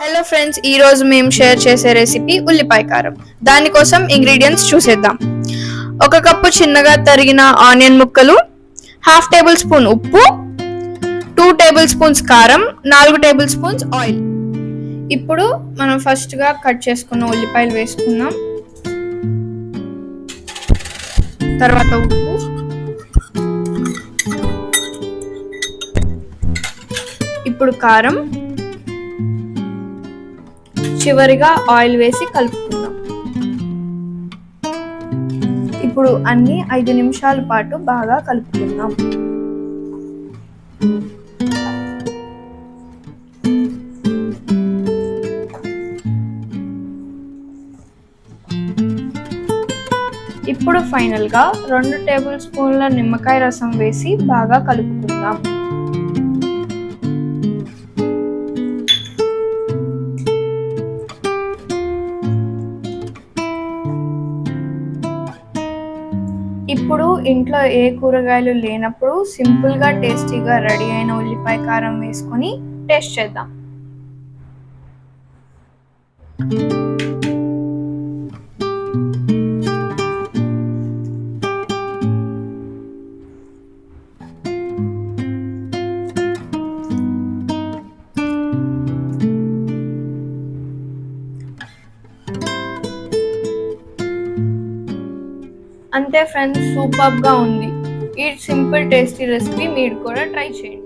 Hello friends ఈ రోజు మేము షేర్ చేసే రెసిపీ ఉల్లిపాయ కారం. దానికోసం ఇంగ్రీడియంట్స్ చూసేద్దాం. ఒక కప్పు చిన్నగా తరిగిన ఆనియన్ ముక్కలు హాఫ్ టేబుల్ స్పూన్ ఉప్పు టూ టేబుల్ స్పూన్స్ కారం నాలుగు టేబుల్ స్పూన్స్ ఆయిల్ ఇప్పుడు మనం ఫస్ట్గా కట్ చేసుకున్న ఉల్లిపాయలు వేసుకుందాం. తర్వాత ఉప్పు. ఇప్పుడు కారం. చివరిగా ఆయిల్ వేసి కలుపుకుందాం. ఇప్పుడు అన్ని ఐదు నిమిషాల పాటు బాగా కలుపుకుందాం. ఇప్పుడు ఫైనల్గా రెండు టేబుల్ స్పూన్ల నిమ్మకాయ రసం వేసి బాగా కలుపుకుందాం. ఇప్పుడు ఇంట్లో ఏ కూరగాయలు లేనప్పుడు సింపుల్గా టేస్టీగా రెడీ అయిన ఉల్లిపాయ కారం వేసుకొని టేస్ట్ చేద్దాం. అంతే ఫ్రెండ్స్ సూపర్గా ఉంది. ఈ సింపుల్ టేస్టీ రెసిపీ మీరు కూడా ట్రై చేయండి.